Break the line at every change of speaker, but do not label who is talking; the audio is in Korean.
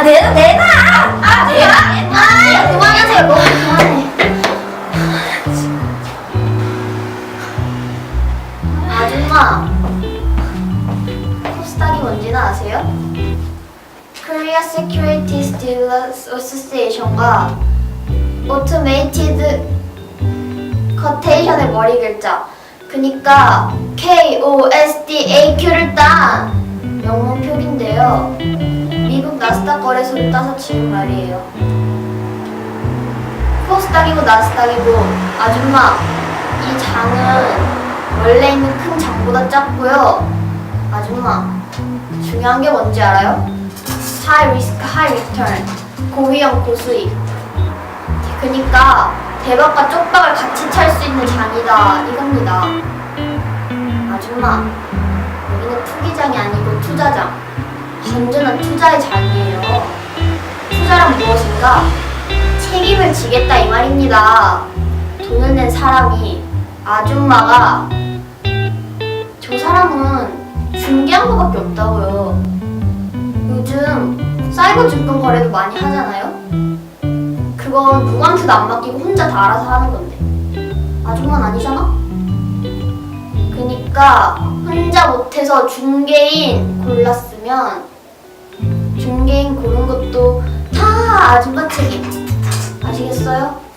아 내놔 내놔. 아 내놔. 아 그만하세요. 너무 그만해. 아줌마. 코스닥이 뭔지는 아세요? Korea Securities Dealers Association과 Automated Quotation의 머리 글자. 그니까 KOSDAQ를 딴 영문 표기인데요. 미국 나스닥 거래소를 따서 지은 말이에요. 코스닥이고 나스닥이고 아줌마 이 장은 원래 있는 큰 장보다 작고요. 아줌마 중요한 게 뭔지 알아요? High risk, high. 고위험 고수익. 그니까 대박과 쪽박을 같이 찰 수 있는 장이다 이겁니다. 아줌마 여기는 투기장이 아니고 투자장. 건전한 투자의 장이에요. 투자란 무엇인가? 책임을 지겠다 이 말입니다. 돈을 낸 사람이 아줌마가 저 사람은 중개한 거밖에 없다고요. 요즘 사이버 증권 거래도 많이 하잖아요. 그건 누구한테도 안 맡기고 혼자 다 알아서 하는 건데 아줌마는 아니잖아? 그니까 혼자 못해서 중개인 골랐으면 중개인 고른 것도 다 아줌마 책임 아시겠어요?